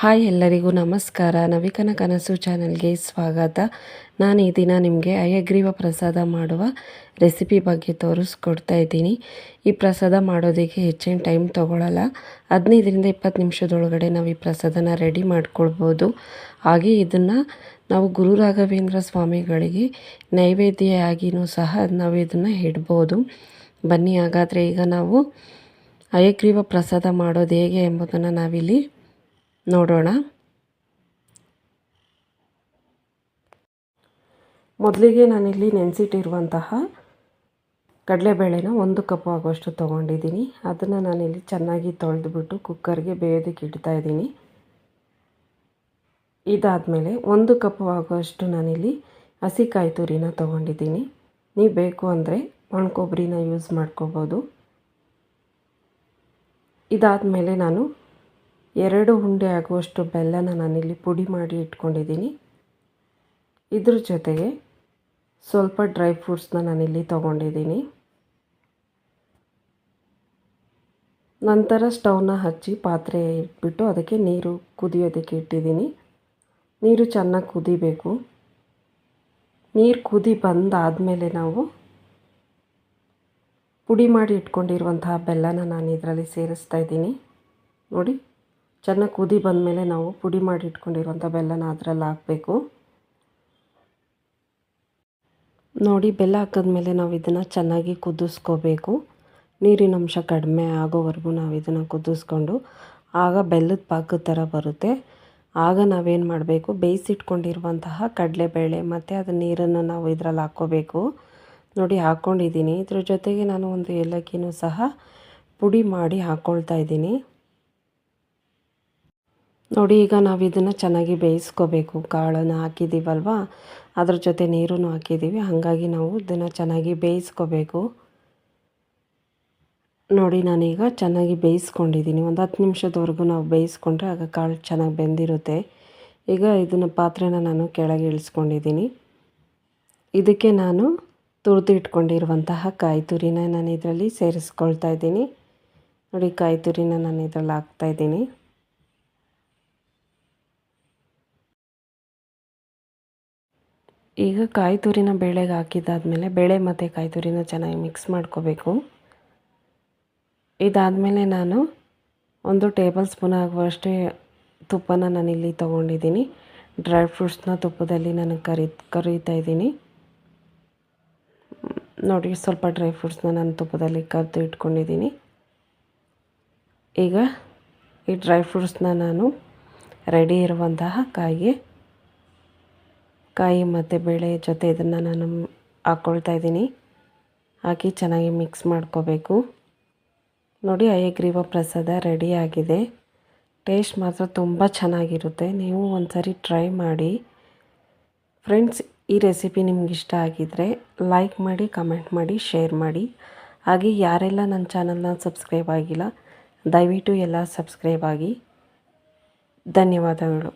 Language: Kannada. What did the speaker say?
ಹಾಯ್ ಎಲ್ಲರಿಗೂ ನಮಸ್ಕಾರ. ನವಿಕನ ಕನಸು ಚಾನಲ್ಗೆ ಸ್ವಾಗತ. ನಾನು ಈ ದಿನ ನಿಮಗೆ ಅಯಗ್ರೀವ ಪ್ರಸಾದ ಮಾಡುವ ರೆಸಿಪಿ ಬಗ್ಗೆ ತೋರಿಸ್ಕೊಡ್ತಾ ಇದ್ದೀನಿ. ಈ ಪ್ರಸಾದ ಮಾಡೋದಕ್ಕೆ ಹೆಚ್ಚಿನ ಟೈಮ್ ತೊಗೊಳ್ಳಲ್ಲ ಹದಿನೈದರಿಂದ ಇಪ್ಪತ್ತು ನಿಮಿಷದೊಳಗಡೆ ನಾವು ಈ ಪ್ರಸಾದನ ರೆಡಿ ಮಾಡ್ಕೊಳ್ಬೋದು. ಹಾಗೆ ಇದನ್ನು ನಾವು ಗುರು ರಾಘವೇಂದ್ರ ಸ್ವಾಮಿಗಳಿಗೆ ನೈವೇದ್ಯ ಸಹ ನಾವು ಇದನ್ನು ಇಡ್ಬೋದು. ಬನ್ನಿ, ಹಾಗಾದರೆ ಈಗ ನಾವು ಅಯಗ್ರೀವ ಪ್ರಸಾದ ಮಾಡೋದು ಹೇಗೆ ಎಂಬುದನ್ನು ನಾವಿಲ್ಲಿ ನೋಡೋಣ. ಮೊದಲಿಗೆ ನಾನಿಲ್ಲಿ ನೆನೆಸಿಟ್ಟಿರುವಂತಹ ಕಡಲೆಬೇಳೆನ ಒಂದು ಕಪ್ ಆಗುವಷ್ಟು ತೊಗೊಂಡಿದ್ದೀನಿ. ಅದನ್ನು ನಾನಿಲ್ಲಿ ಚೆನ್ನಾಗಿ ತೊಳೆದುಬಿಟ್ಟು ಕುಕ್ಕರ್ಗೆ ಬೇಯೋದಕ್ಕೆ ಇಡ್ತಾ ಇದ್ದೀನಿ. ಇದಾದಮೇಲೆ ಒಂದು ಕಪ್ ಆಗುವಷ್ಟು ನಾನಿಲ್ಲಿ ಹಸಿಕಾಯಿ ತುರಿನ ತೊಗೊಂಡಿದ್ದೀನಿ. ನೀವು ಬೇಕು ಅಂದರೆ ಒಣಕೊಬ್ಬರಿನ ಯೂಸ್ ಮಾಡ್ಕೋಬೋದು. ಇದಾದಮೇಲೆ ನಾನು ಎರಡು ಉಂಡೆ ಆಗುವಷ್ಟು ಬೆಲ್ಲನ ನಾನಿಲ್ಲಿ ಪುಡಿ ಮಾಡಿ ಇಟ್ಕೊಂಡಿದ್ದೀನಿ. ಇದ್ರ ಜೊತೆಗೆ ಸ್ವಲ್ಪ ಡ್ರೈ ಫ್ರೂಟ್ಸ್ನ ನಾನಿಲ್ಲಿ ತೊಗೊಂಡಿದ್ದೀನಿ. ನಂತರ ಸ್ಟವ್ನ ಹಚ್ಚಿ ಪಾತ್ರೆ ಇಟ್ಬಿಟ್ಟು ಅದಕ್ಕೆ ನೀರು ಕುದಿಯೋದಕ್ಕೆ ಇಟ್ಟಿದ್ದೀನಿ. ನೀರು ಚೆನ್ನಾಗಿ ಕುದಿಬೇಕು. ನೀರು ಕುದಿ ಬಂದಾದಮೇಲೆ ನಾವು ಪುಡಿ ಮಾಡಿ ಇಟ್ಕೊಂಡಿರುವಂತಹ ಬೆಲ್ಲನ ನಾನು ಇದರಲ್ಲಿ ಸೇರಿಸ್ತಾ ಇದ್ದೀನಿ. ನೋಡಿ. ಚೆನ್ನಾಗಿ ಕುದಿ ಬಂದಮೇಲೆ ನಾವು ಪುಡಿ ಮಾಡಿ ಇಟ್ಕೊಂಡಿರುವಂಥ ಬೆಲ್ಲನ ಅದರಲ್ಲಿ ಹಾಕಬೇಕು. ನೋಡಿ, ಬೆಲ್ಲ ಹಾಕಿದ್ಮೇಲೆ ನಾವು ಇದನ್ನು ಚೆನ್ನಾಗಿ ಕುದಿಸ್ಕೋಬೇಕು. ನೀರಿನ ಅಂಶ ಕಡಿಮೆ ಆಗೋವರೆಗೂ ನಾವು ಇದನ್ನು ಕುದಿಸ್ಕೊಂಡು ಆಗ ಬೆಲ್ಲದ ಪಾಕದ ಥರ ಬರುತ್ತೆ. ಆಗ ನಾವೇನು ಮಾಡಬೇಕು? ಬೇಯಿಸಿಟ್ಕೊಂಡಿರುವಂತಹ ಕಡಲೆಬೇಳೆ ಮತ್ತು ಅದು ನೀರನ್ನು ನಾವು ಇದರಲ್ಲಿ ಹಾಕ್ಕೋಬೇಕು. ನೋಡಿ, ಹಾಕ್ಕೊಂಡಿದ್ದೀನಿ. ಇದ್ರ ಜೊತೆಗೆ ನಾನು ಒಂದು ಏಲಕ್ಕಿನೂ ಸಹ ಪುಡಿ ಮಾಡಿ ಹಾಕ್ಕೊಳ್ತಾ ಇದ್ದೀನಿ. ನೋಡಿ, ಈಗ ನಾವು ಇದನ್ನು ಚೆನ್ನಾಗಿ ಬೇಯಿಸ್ಕೋಬೇಕು. ಕಾಳನ್ನು ಹಾಕಿದ್ದೀವಲ್ವ ಅದ್ರ ಜೊತೆ ನೀರೂ ಹಾಕಿದ್ದೀವಿ ಹಾಗಾಗಿ ನಾವು ಇದನ್ನು ಚೆನ್ನಾಗಿ ಬೇಯಿಸ್ಕೋಬೇಕು. ನೋಡಿ, ನಾನೀಗ ಚೆನ್ನಾಗಿ ಬೇಯಿಸ್ಕೊಂಡಿದ್ದೀನಿ. ಒಂದು ಹತ್ತು ನಿಮಿಷದವರೆಗೂ ನಾವು ಬೇಯಿಸ್ಕೊಂಡ್ರೆ ಆಗ ಕಾಳು ಚೆನ್ನಾಗಿ ಬೆಂದಿರುತ್ತೆ. ಈಗ ಇದನ್ನು ಪಾತ್ರೆನ ನಾನು ಕೆಳಗೆ ಇಳಿಸ್ಕೊಂಡಿದ್ದೀನಿ. ಇದಕ್ಕೆ ನಾನು ತುರಿದು ಇಟ್ಕೊಂಡಿರುವಂತಹ ಕಾಯಿ ತುರಿನ ನಾನು ಇದರಲ್ಲಿ ಸೇರಿಸ್ಕೊಳ್ತಾ ಇದ್ದೀನಿ. ನೋಡಿ ಕಾಯಿ ತುರಿನ ನಾನು ಇದರಲ್ಲಿ ಹಾಕ್ತಾಯಿದ್ದೀನಿ ಈಗ ಕಾಯಿ ತುರಿನ ಬೇಳೆಗೆ ಹಾಕಿದ್ದಾದಮೇಲೆ ಬೇಳೆ ಮತ್ತು ಕಾಯಿ ತುರಿನ ಚೆನ್ನಾಗಿ ಮಿಕ್ಸ್ ಮಾಡ್ಕೋಬೇಕು. ಇದಾದಮೇಲೆ ನಾನು ಒಂದು ಟೇಬಲ್ ಸ್ಪೂನ್ ಆಗುವಷ್ಟೇ ತುಪ್ಪನ ನಾನಿಲ್ಲಿ ತೊಗೊಂಡಿದ್ದೀನಿ. ಡ್ರೈ ಫ್ರೂಟ್ಸ್ನ ತುಪ್ಪದಲ್ಲಿ ನಾನು ಕರಿ, ಕರಿತಾ ಇದ್ದೀನಿ. ನೋಡಿ, ಸ್ವಲ್ಪ ಡ್ರೈ ಫ್ರೂಟ್ಸ್ನ ನಾನು ತುಪ್ಪದಲ್ಲಿ ಕರೆದು ಇಟ್ಕೊಂಡಿದ್ದೀನಿ. ಈಗ ಈ ಡ್ರೈ ಫ್ರೂಟ್ಸ್ನ ನಾನು ರೆಡಿ ಇರುವಂತಹ ಕಾಯಿಗೆ ಕಾಯಿ ಮತ್ತು ಬೇಳೆ ಜೊತೆ ಇದನ್ನು ನಾನು ಹಾಕ್ಕೊಳ್ತಾ ಇದ್ದೀನಿ. ಹಾಕಿ ಚೆನ್ನಾಗಿ ಮಿಕ್ಸ್ ಮಾಡ್ಕೋಬೇಕು. ನೋಡಿ, ಅಯ್ಯಗ್ರೀವ ಪ್ರಸಾದ ರೆಡಿ ಆಗಿದೆ. ಟೇಸ್ಟ್ ಮಾತ್ರ ತುಂಬ ಚೆನ್ನಾಗಿರುತ್ತೆ. ನೀವು ಒಂದು ಸರಿ ಟ್ರೈ ಮಾಡಿ. ಫ್ರೆಂಡ್ಸ್, ಈ ರೆಸಿಪಿ ನಿಮ್ಗೆ ಇಷ್ಟ ಆಗಿದ್ದರೆ ಲೈಕ್ ಮಾಡಿ, ಕಮೆಂಟ್ ಮಾಡಿ, ಶೇರ್ ಮಾಡಿ. ಹಾಗೆ ಯಾರೆಲ್ಲ ನನ್ನ ಚಾನಲ್ನ ಸಬ್ಸ್ಕ್ರೈಬ್ ಆಗಿಲ್ಲ, ದಯವಿಟ್ಟು ಎಲ್ಲ ಸಬ್ಸ್ಕ್ರೈಬ್ ಆಗಿ. ಧನ್ಯವಾದಗಳು.